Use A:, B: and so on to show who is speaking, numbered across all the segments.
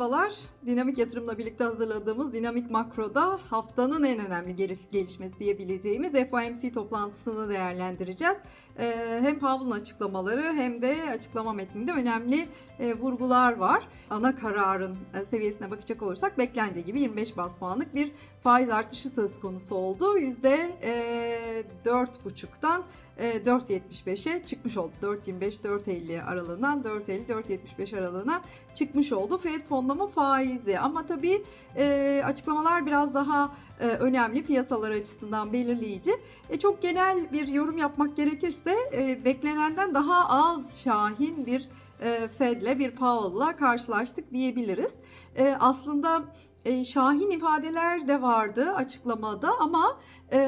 A: Merhabalar. Dinamik Yatırım'la birlikte hazırladığımız Dinamik Makro'da haftanın en önemli geliş- gelişmesi diyebileceğimiz FOMC toplantısını değerlendireceğiz. Ee, Hem Powell'ın açıklamaları hem de açıklama metninde önemli e, vurgular var. Ana kararın e, seviyesine bakacak olursak beklendiği gibi 25 bas puanlık bir faiz artışı söz konusu oldu. %4,5'tan e, 4.75'e çıkmış oldu. 4.25-4.50 aralığından 4.50-4.75 aralığına çıkmış oldu. Fed fonlama faizi ama tabii e, açıklamalar biraz daha e, önemli piyasalar açısından belirleyici. E, çok genel bir yorum yapmak gerekirse e, beklenenden daha az şahin bir e, Fed'le bir Powell'la karşılaştık diyebiliriz. E, aslında e, şahin ifadeler de vardı açıklamada ama e,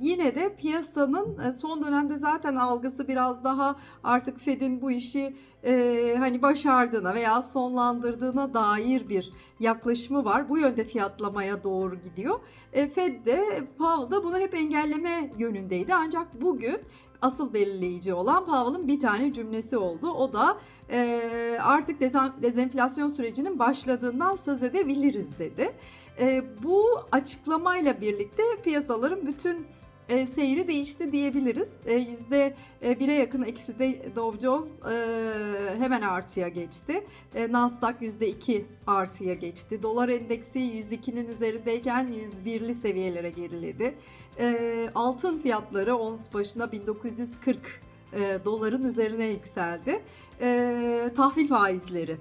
A: yine de piyasanın e, son dönemde zaten algısı biraz daha artık Fed'in bu işi e, hani başardığına veya sonlandırdığına dair bir yaklaşımı var. Bu yönde fiyatlamaya doğru gidiyor. E, Fed de Powell da bunu hep engelleme yönündeydi. Ancak bugün asıl belirleyici olan Powell'ın bir tane cümlesi oldu. O da e, artık dezenflasyon sürecinin başladığından söz edebiliriz dedi. E, bu açıklamayla birlikte piyasaların bütün e, seyri değişti diyebiliriz. E, yüzde e, bire yakın eksi de Dow Jones e, hemen artıya geçti. E, Nasdaq yüzde iki artıya geçti. Dolar endeksi 102'nin üzerindeyken 101'li seviyelere geriledi. E, altın fiyatları ons başına 1940 e, doların üzerine yükseldi. E, tahvil faizleri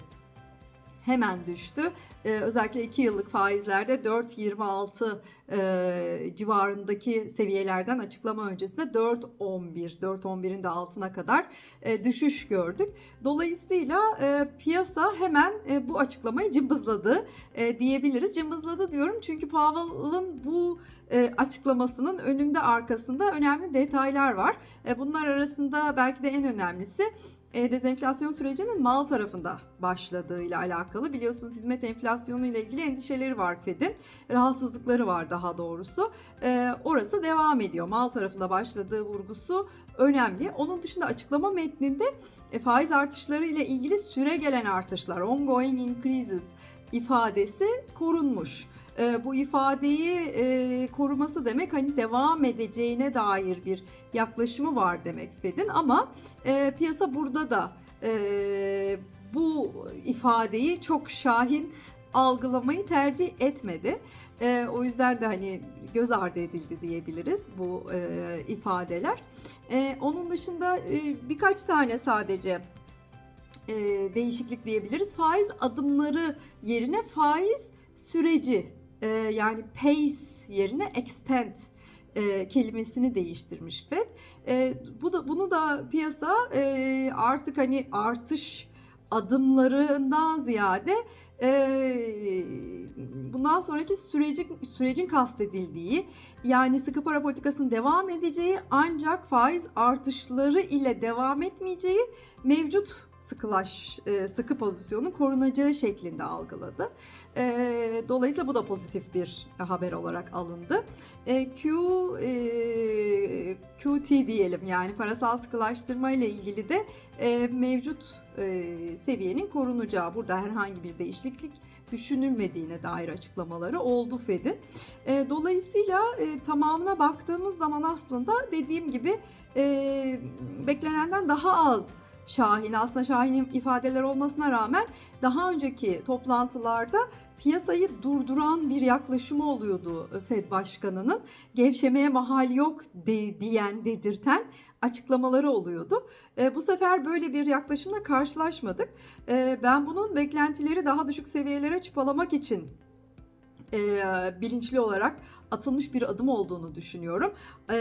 A: hemen düştü. Ee, özellikle 2 yıllık faizlerde 4.26 e, civarındaki seviyelerden açıklama öncesinde 4.11, 4.11'in de altına kadar e, düşüş gördük. Dolayısıyla e, piyasa hemen e, bu açıklamayı cımbızladı e, diyebiliriz. Cımbızladı diyorum çünkü Powell'ın bu e, açıklamasının önünde arkasında önemli detaylar var. E, bunlar arasında belki de en önemlisi dezenflasyon sürecinin mal tarafında başladığıyla alakalı. Biliyorsunuz hizmet enflasyonu ile ilgili endişeleri var Fed'in. Rahatsızlıkları var daha doğrusu. E, orası devam ediyor. Mal tarafında başladığı vurgusu önemli. Onun dışında açıklama metninde e, faiz artışları ile ilgili süre gelen artışlar, ongoing increases ifadesi korunmuş. E, bu ifadeyi e, koruması demek hani devam edeceğine dair bir yaklaşımı var demek Fed'in ama e, piyasa burada da e, bu ifadeyi çok şahin algılamayı tercih etmedi. E, o yüzden de hani göz ardı edildi diyebiliriz bu e, ifadeler. E, onun dışında e, birkaç tane sadece e, değişiklik diyebiliriz. Faiz adımları yerine faiz süreci e, yani pace yerine extend e, kelimesini değiştirmiş Fed. E, bu da bunu da piyasa e, artık hani artış adımlarından ziyade e, bundan sonraki süreci, sürecin kastedildiği yani sıkı para politikasının devam edeceği ancak faiz artışları ile devam etmeyeceği mevcut sıkılaş, e, sıkı pozisyonun korunacağı şeklinde algıladı. E, dolayısıyla bu da pozitif bir haber olarak alındı. E, Q e, QT diyelim yani parasal sıkılaştırma ile ilgili de e, mevcut e, seviyenin korunacağı burada herhangi bir değişiklik düşünülmediğine dair açıklamaları oldu Fed'in. E, dolayısıyla e, tamamına baktığımız zaman aslında dediğim gibi e, beklenenden daha az şahin aslında şahin ifadeler olmasına rağmen daha önceki toplantılarda piyasayı durduran bir yaklaşımı oluyordu Fed Başkanı'nın. Gevşemeye mahal yok de, diyen, dedirten açıklamaları oluyordu. E, bu sefer böyle bir yaklaşımla karşılaşmadık. E, ben bunun beklentileri daha düşük seviyelere çıpalamak için e, bilinçli olarak atılmış bir adım olduğunu düşünüyorum. E,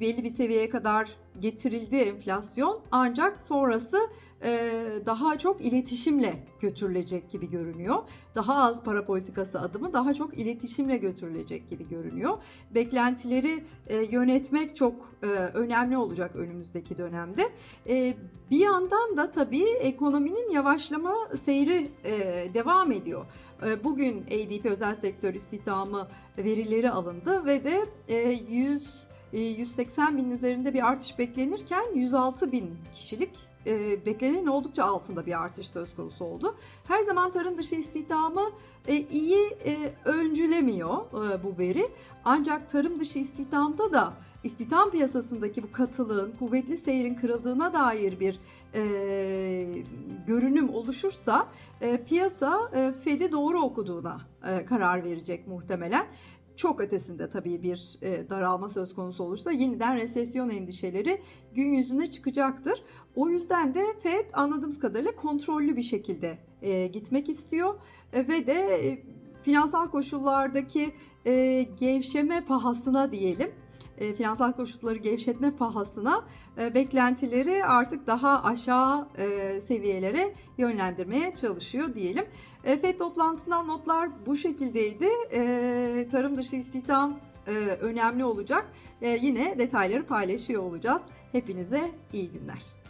A: belli bir seviyeye kadar getirildi enflasyon ancak sonrası e, daha çok iletişimle götürülecek gibi görünüyor. Daha az para politikası adımı daha çok iletişimle götürülecek gibi görünüyor. Beklentileri e, yönetmek çok e, önemli olacak önümüzdeki dönemde. E, bir yandan da tabii ekonominin yavaşlama seyri e, devam ediyor. E, bugün ADP özel sektör istihdamı verileri alındı ve de e, 100 e, 180 bin üzerinde bir artış beklenirken 106 bin kişilik e, beklenenin oldukça altında bir artış söz konusu oldu. Her zaman tarım dışı istihdamı e, iyi e, öncülemiyor e, bu veri. Ancak tarım dışı istihdamda da istihdam piyasasındaki bu katılığın, kuvvetli seyrin kırıldığına dair bir e, görünüm oluşursa e, piyasa e, Fed'i doğru okuduğuna e, karar verecek muhtemelen. Çok ötesinde tabii bir e, daralma söz konusu olursa yeniden resesyon endişeleri gün yüzüne çıkacaktır. O yüzden de Fed anladığımız kadarıyla kontrollü bir şekilde e, gitmek istiyor E, ve de e, finansal koşullardaki e, gevşeme pahasına diyelim e, finansal koşulları gevşetme pahasına e, beklentileri artık daha aşağı e, seviyelere yönlendirmeye çalışıyor diyelim. E, FED toplantısından notlar bu şekildeydi. E, tarım dışı istihdam e, önemli olacak. E, yine detayları paylaşıyor olacağız. Hepinize iyi günler.